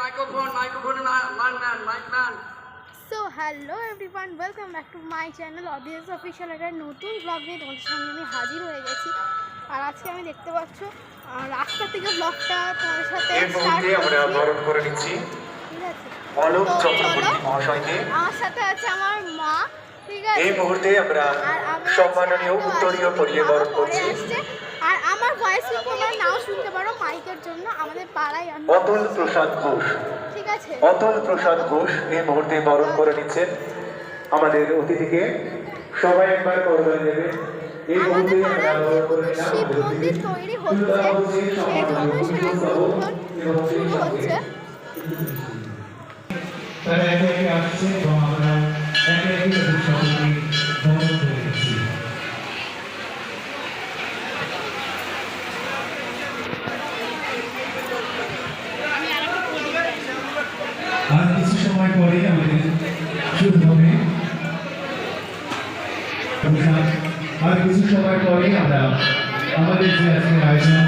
Microphone মাইক্রোফোনে line man mic man so hello everyone welcome back to my channel audience official একটা নতুন blog নিয়ে তোমাদের সঙ্গে আমি হাজির হয়ে গেছি। আর আজকে আমি দেখতে পাচ্ছ রাস্তা থেকে ব্লগটা তোমাদের সাথে আমরা করে নিচ্ছি সাথে আছে আমার মা ঠিক আছে? এই মুহূর্তে আমরা সম্মাননীয় উত্তরীয় আছি, পরিয়ে বরণ করছি। আর আমার ভয়েস নাও আমাদের পাড়ায় অতুল প্রসাদ ঘোষ। ঠিক আছে। অতুল প্রসাদ ঘোষ এই মুহূর্তে বরণ করে নিচ্ছেন আমাদের অতিথিকে। সবাই একবার করবেন নেবে এই আমাদের মুহূর্তে আমরা পাড়ায় বরণ করে নিলাম শিব মন্দির তৈরি হচ্ছে হচ্ছে সেই জন্য সম্মাননীয় সেটা শুরু হচ্ছে। তারা একে একে আসছে এবং আমরা একে একে তাদের সকলকে বরণ করে নিচ্ছি আর কিছু সময় পরে আমাদের শুরু হবে। আর কিছু সময় পরে আমরা আমাদের যে আজকের আয়োজন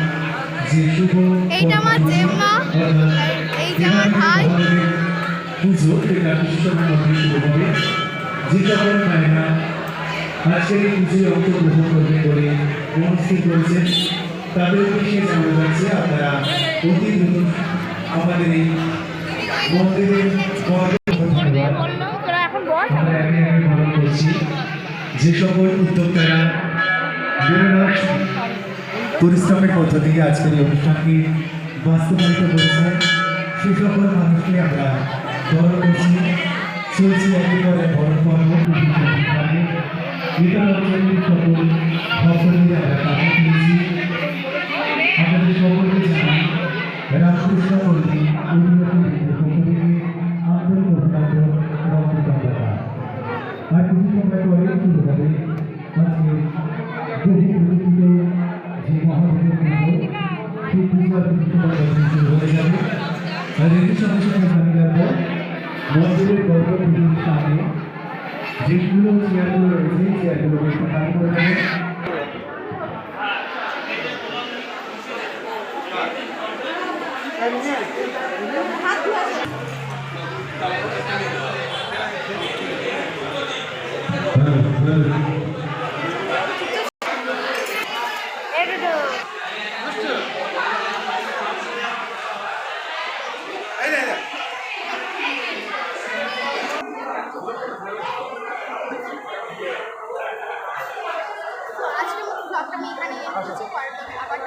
যে শুভ এইটা আমার জেম্মা, আমার ভাই। পুজো এটা কিছু সময় মধ্যে শুরু হবে। যে সকল মায়েরা আজকের এই পুজোয় অংশগ্রহণ করবে বলে মনস্থির করেছেন তাদের উদ্দেশ্যে জানা যাচ্ছে আপনারা অতি দ্রুত আমাদের এই যে সকল উদ্যোক্তারা পরিশ্রমের মধ্য দিয়ে আজকের এই অনুষ্ঠানকে বাস্তবায়িত করেছে সে সকল মানুষকে আমরা বরণ করছি। চলছে একেবারে বড় পর্ব। সকল ভক্তদের আমরা কাছে মন্দিরের গর্ব পুজোর সামনে যেগুলো চেয়ারগুলো রয়েছে সেই চেয়ারগুলোকে একটু খালি করে দেবে হ্যাঁ, হ্যাঁ। 证明他离你夫妻关系怎么？